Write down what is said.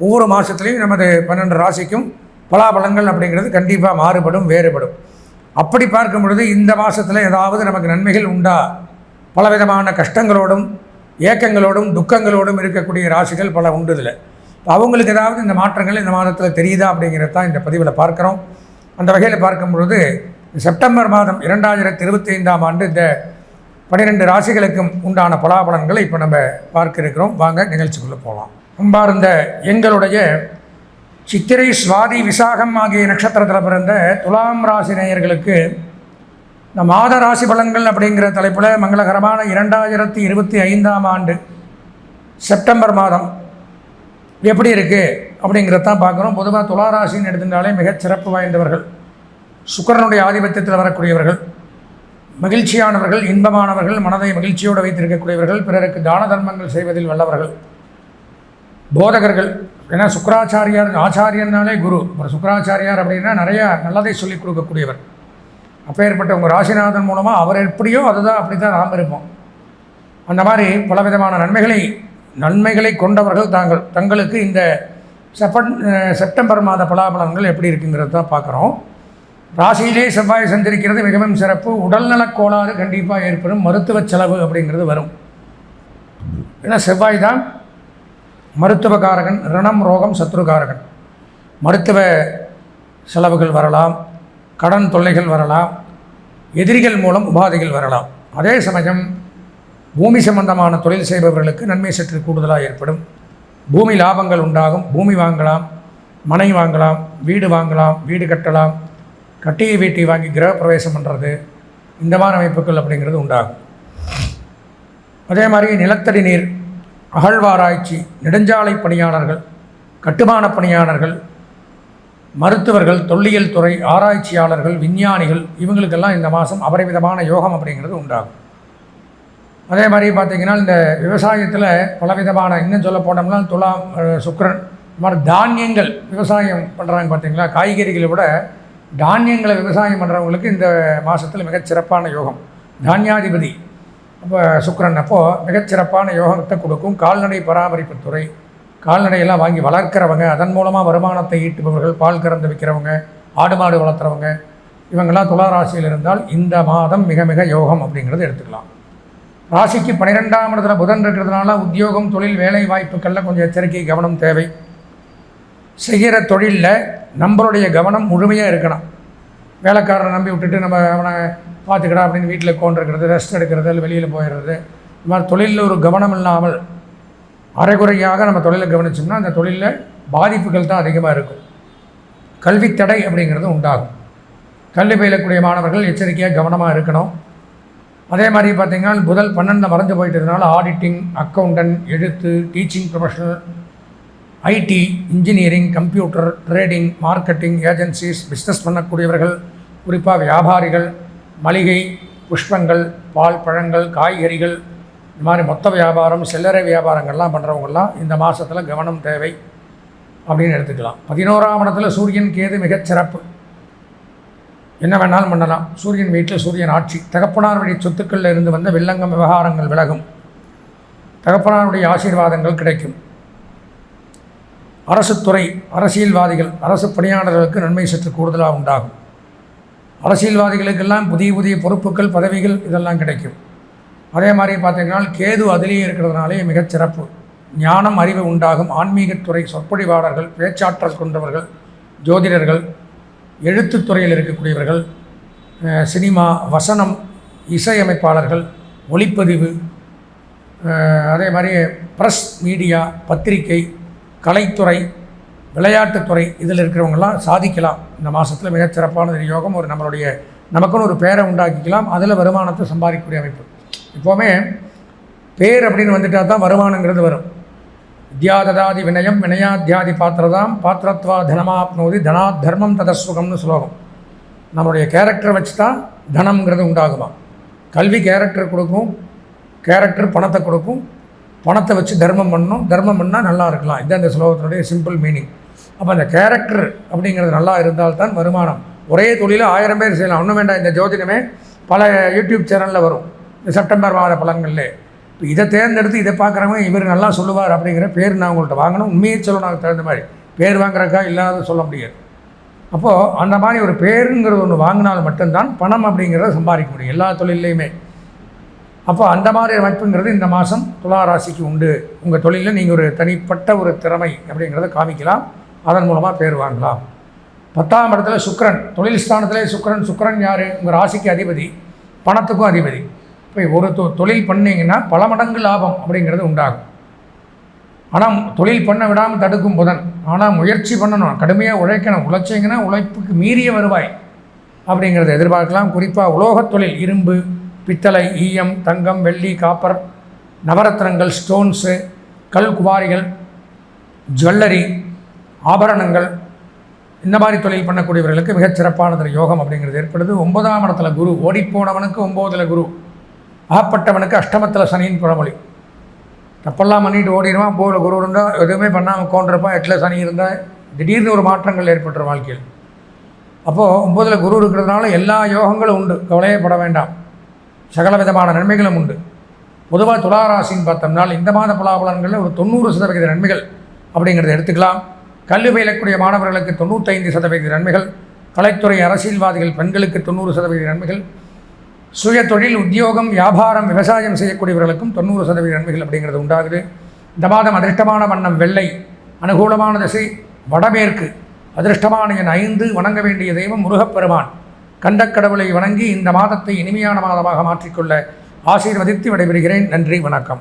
ஒவ்வொரு மாதத்துலேயும் நமது பன்னெண்டு ராசிக்கும் பலாபலங்கள் அப்படிங்கிறது கண்டிப்பாக மாறுபடும் வேறுபடும். அப்படி பார்க்கும் பொழுது இந்த மாதத்தில் ஏதாவது நமக்கு நன்மைகள் உண்டா? பலவிதமான கஷ்டங்களோடும் ஏக்கங்களோடும் துக்கங்களோடும் இருக்கக்கூடிய ராசிகள் பல உண்டு இதில் அவங்களுக்கு ஏதாவது இந்த மாற்றங்கள் இந்த மாதத்தில் தெரியுதா அப்படிங்கிறது தான் இந்த பதிவில் பார்க்குறோம். அந்த வகையில் பார்க்கும் பொழுது செப்டம்பர் மாதம் இரண்டாயிரத்தி இருபத்தி ஐந்தாம் ஆண்டு இந்த பன்னிரெண்டு ராசிகளுக்கும் உண்டான பலாபலன்களை இப்போ நம்ம பார்க்க இருக்கிறோம் வாங்க நிகழ்ச்சிக்குள்ளே போகலாம் அன்பார்ந்த எங்களுடைய சித்திரை சுவாதி விசாகம் ஆகிய நட்சத்திரத்தில் பிறந்த துலாம் ராசி நேயர்களுக்கு இந்த மாத ராசி பலன்கள் அப்படிங்கிற தலைப்பில் மங்களகரமான இரண்டாயிரத்தி இருபத்தி ஐந்தாம் ஆண்டு செப்டம்பர் மாதம். எப்படி இருக்குது அப்படிங்கிறத தான் பார்க்குறோம். பொதுவாக துலா ராசின்னு எடுத்துட்டாலே மிகச் சிறப்பு வாய்ந்தவர்கள். சுக்கரனுடைய ஆதிபத்தியத்தில் வரக்கூடியவர்கள் மகிழ்ச்சியானவர்கள் இன்பமானவர்கள் மனதை மகிழ்ச்சியோடு வைத்திருக்கக்கூடியவர்கள் பிறருக்கு தான தர்மங்கள் செய்வதில் வல்லவர்கள். போதகர்கள். ஏன்னா சுக்கராச்சாரியார் ஆச்சாரியன்னாலே குரு. ஒரு சுக்கராச்சாரியார் அப்படின்னா நிறையா நல்லதை சொல்லிக் கொடுக்கக்கூடியவர். அப்பேற்பட்ட உங்கள் ராசிநாதன் மூலமாக அவர் எப்படியோ அதுதான் அப்படி தான் நாம் இருப்போம். அந்த மாதிரி பலவிதமான நன்மைகளை நன்மைகளை கொண்டவர்கள் தாங்கள். தங்களுக்கு இந்த செப்பன் செப்டம்பர் மாத பலாபலன்கள் எப்படி இருக்குங்கிறது தான் பார்க்குறோம். ராசியிலே செவ்வாய் சந்திரிக்கிறது மிகவும் சிறப்பு. உடல்நலக் கோளாறு கண்டிப்பாக ஏற்படும். மருத்துவ செலவு அப்படிங்கிறது வரும். ஏன்னா செவ்வாய் தான் மருத்துவகாரகன் ரிணம் ரோகம் சத்ருகாரகன். மருத்துவ செலவுகள் வரலாம் கடன் தொல்லைகள் வரலாம் எதிரிகள் மூலம் உபாதைகள் வரலாம். அதே சமயம் பூமி சம்பந்தமான தொழில் செய்பவர்களுக்கு நன்மை சற்று கூடுதலாக ஏற்படும். பூமி லாபங்கள் உண்டாகும் பூமி வாங்கலாம் மனை வாங்கலாம் வீடு வாங்கலாம் வீடு கட்டலாம் கட்டிய வீட்டை வாங்கி கிரகப்பிரவேசம் பண்ணுறது இந்த மாதிரி அமைப்புகள் அப்படிங்கிறது உண்டாகும். அதே மாதிரி நிலத்தடி நீர் அகழ்வாராய்ச்சி நெடுஞ்சாலை பணியாளர்கள் கட்டுமான பணியாளர்கள் மருத்துவர்கள் தொல்லியல் துறை ஆராய்ச்சியாளர்கள் விஞ்ஞானிகள் இவங்களுக்கெல்லாம் இந்த மாதம் அபரிமிதமான யோகம் அப்படிங்கிறது உண்டாகும். அதே மாதிரி பார்த்திங்கன்னா இந்த விவசாயத்தில் பலவிதமான இன்னும் சொல்ல போனோம்னா துலாம் சுக்கரன் இந்த மாதிரி தானியங்கள் விவசாயம் பண்ணுறாங்க பார்த்தீங்களா? காய்கறிகளை விட தானியங்களை விவசாயம் பண்ணுறவங்களுக்கு இந்த மாதத்தில் மிகச்சிறப்பான யோகம். தானியாதிபதி அப்போ சுக்கரன் அப்போது மிகச்சிறப்பான யோகத்தை கொடுக்கும். கால்நடை பராமரிப்பு துறை. கால்நடையெல்லாம் வாங்கி வளர்க்குறவங்க அதன் மூலமாக வருமானத்தை ஈட்டுபவர்கள் பால் கறந்து விற்கிறவங்க ஆடு மாடு வளர்த்துறவங்க இவங்கெல்லாம் துளாராசியில் இருந்தால் இந்த மாதம் மிக மிக யோகம் அப்படிங்கிறத எடுத்துக்கலாம். ராசிக்கு பன்னிரெண்டாம் இடத்துல புதன் இருக்கிறதுனால உத்தியோகம் தொழில் வேலை வாய்ப்புகளில் கொஞ்சம் எச்சரிக்கை கவனம் தேவை. செய்கிற தொழிலில் நம்மளுடைய கவனம் முழுமையாக இருக்கணும். வேலைக்காரனை நம்பி விட்டுட்டு நம்ம அவனை பார்த்துக்கடா அப்படின்னு வீட்டில் கொண்டிருக்கிறது ரெஸ்ட் எடுக்கிறது இல்லை வெளியில் போயிடுறது. இது மாதிரி தொழிலில் ஒரு கவனம் இல்லாமல் அரைகுறையாக நம்ம தொழிலை கவனிச்சோம்னா அந்த தொழிலில் பாதிப்புகள் தான் அதிகமாக இருக்கும். கல்வி தடை அப்படிங்கிறது உண்டாகும். கல்வி பயிலக்கூடிய மாணவர்கள் எச்சரிக்கையாக கவனமாக இருக்கணும். அதே மாதிரி பார்த்திங்கன்னா முதல் பன்னெண்டு மறைஞ்சு போயிட்டதுனால ஆடிட்டிங் அக்கௌண்டன்ட் எழுத்து teaching professional IT engineering computer trading marketing agencies business பண்ணக்கூடியவர்கள் குறிப்பாக வியாபாரிகள் மளிகை புஷ்பங்கள் பால் பழங்கள் காய்கறிகள் இந்த மாதிரி மொத்த வியாபாரம் சில்லறை வியாபாரங்கள்லாம் பண்ணுறவங்கெல்லாம் இந்த மாதத்தில் கவனம் தேவை அப்படின்னு எடுத்துக்கலாம். பதினோராம் இடத்துல சூரியன் கேது மிகச் சிறப்பு. என்ன வேணாலும் பண்ணலாம். சூரியன் வீட்டில் சூரியன் ஆட்சி. தகப்பனார் வழி சொத்துக்களில் இருந்து வந்த வில்லங்கம் விவகாரங்கள் விலகும். தகப்பனாருடைய ஆசீர்வாதங்கள் கிடைக்கும். அரசுத்துறை அரசியல்வாதிகள் அரசு பணியாளர்களுக்கு நன்மை சற்று கூடுதலாக உண்டாகும். அரசியல்வாதிகளுக்கெல்லாம் புதிய புதிய பொறுப்புகள் பதவிகள் இதெல்லாம் கிடைக்கும். அதே மாதிரி பார்த்தீங்கன்னா கேது அதிலேயே இருக்கிறதுனாலே மிகச் சிறப்பு. ஞானம் அறிவு உண்டாகும். ஆன்மீகத்துறை சொற்பொழிவாளர்கள் பேச்சாற்றல் கொண்டவர்கள் ஜோதிடர்கள் எழுத்துத்துறையில் இருக்கக்கூடியவர்கள் சினிமா வசனம் இசையமைப்பாளர்கள் ஒளிப்பதிவு அதே மாதிரி ப்ரெஸ் மீடியா பத்திரிகை கலைத்துறை விளையாட்டுத்துறை இதில் இருக்கிறவங்கெல்லாம் சாதிக்கலாம். இந்த மாதத்தில் மிகச்சிறப்பான விநியோகம் ஒரு யோகம் ஒரு நம்மளுடைய நமக்குன்னு ஒரு பேரை உண்டாக்கிக்கலாம். அதில் வருமானத்தை சம்பாதிக்கக்கூடிய அமைப்பு. எப்போவுமே பேர் அப்படின்னு வந்துட்டால் தான் வருமானங்கிறது வரும். வித்யாததாதி வினயம் வினயாத்தியாதி பாத்திரதாம் பாத்திரத்வா தனமாப்னோதி தனா தர்மம் ததஸ்வகம்னு ஸ்லோகம். நம்மளுடைய கேரக்டரை வச்சு தான் தனம்ங்கிறது உண்டாகுமா? கல்வி கேரக்டர் கொடுக்கும் கேரக்டர் பணத்தை கொடுக்கும் பணத்தை வச்சு தர்மம் பண்ணணும் தர்மம் பண்ணால் நல்லா இருக்கலாம். இதுதான் இந்த ஸ்லோகத்தினுடைய சிம்பிள் மீனிங் அப்போ அந்த கேரக்டர் அப்படிங்கிறது நல்லா இருந்தால்தான் வருமானம். ஒரே தொழிலில் ஆயிரம் பேர் செய்யலாம். ஒன்றும் வேண்டாம். இந்த ஜோதிடமே பல யூடியூப் சேனலில் வரும். இந்த செப்டம்பர் மாத பழங்களில் இப்போ இதை தேர்ந்தெடுத்து இதை பார்க்குறவங்க இவர் நல்லா சொல்லுவார் அப்படிங்கிற பேர் நான் உங்கள்கிட்ட வாங்கணும். உண்மையை சொல்லணும் அதுக்கு தகுந்த மாதிரி. பேர் வாங்குறக்கா இல்லாத சொல்ல முடியாது. அப்போது அந்த மாதிரி ஒரு பேருங்கிறது ஒன்று வாங்கினால் மட்டும்தான் பணம் அப்படிங்கிறத சம்பாதிக்க முடியும். எல்லா தொழிலையுமே அப்போ அந்த மாதிரி அமைப்புங்கிறது இந்த மாதம் துலா ராசிக்கு உண்டு. உங்கள் தொழிலில் நீங்கள் ஒரு தனிப்பட்ட ஒரு திறமை அப்படிங்கிறத காமிக்கலாம். அதன் மூலமாக பேர் வாங்கலாம். பத்தாம் இடத்துல சுக்கிரன் தொழில் ஸ்தானத்திலே சுக்கிரன் சுக்ரன் யார்? உங்கள் ராசிக்கு அதிபதி பணத்துக்கும் அதிபதி. இப்போ ஒரு தொ தொழில் பண்ணிங்கன்னா பல மடங்கு லாபம் அப்படிங்கிறது உண்டாகும். ஆனால் தொழில் பண்ண விடாமல் தடுக்கும் புதன். ஆனால் முயற்சி பண்ணணும். கடுமையாக உழைக்கணும். உழைச்சிங்கன்னா உழைப்புக்கு மீறிய வருவாய் அப்படிங்கிறத எதிர்பார்க்கலாம். குறிப்பாக உலோகத் தொழில் இரும்பு பித்தளை ஈயம் தங்கம் வெள்ளி காப்பர் நவரத்னங்கள் ஸ்டோன்ஸு கல் குவாரிகள் ஜுவல்லரி ஆபரணங்கள் இந்த மாதிரி தொழில் பண்ணக்கூடியவர்களுக்கு மிகச் சிறப்பானது யோகம் அப்படிங்கிறது ஏற்படுது. ஒன்பதாம் இடத்துல குரு ஓடிப்போனவனுக்கு ஒம்போதில் குரு. ஆப்பட்டவனுக்கு அஷ்டமத்தில் சனியின் புறமொழி. தப்பெல்லாம் பண்ணிட்டு ஓடிடுவான் போல குரு இருந்தால் எதுவுமே பண்ணாமல் கோண்டிருப்பான் எட்டில் சனி இருந்தால் திடீர்னு ஒரு மாற்றங்கள் ஏற்பட்டுரும் வாழ்க்கையில். அப்போது ஒம்பதில் குரு இருக்கிறதுனால எல்லா யோகங்களும் உண்டு கவலையே பட வேண்டாம். சகல விதமான நன்மைகளும் உண்டு. பொதுவாக துளாராசின்னு பார்த்தோம்னால் இந்த மாத பலாபலன்களில் ஒரு தொண்ணூறு சதவிகித நன்மைகள் அப்படிங்கிறத எடுத்துக்கலாம். கல்வி பயிலக்கூடிய மாணவர்களுக்கு தொண்ணூத்தைந்து சதவீத நன்மைகள் கலைத்துறை அரசியல்வாதிகள் பெண்களுக்கு தொண்ணூறு சதவீத நன்மைகள் சுய தொழில் உத்தியோகம் வியாபாரம் விவசாயம் செய்யக்கூடியவர்களுக்கும் தொண்ணூறு சதவீத நன்மைகள் அப்படிங்கிறது உண்டாகுது. இந்த மாதம் அதிர்ஷ்டமான வண்ணம் வெள்ளை அனுகூலமான திசை வடமேற்கு அதிர்ஷ்டமான என் ஐந்து வணங்க வேண்டிய தெய்வம் முருகப்பெருமான். கண்டக்கடவுளை வணங்கி இந்த மாதத்தை இனிமையான மாதமாக மாற்றிக்கொள்ள ஆசீர்வதித்து விடைபெறுகிறேன். நன்றி வணக்கம்.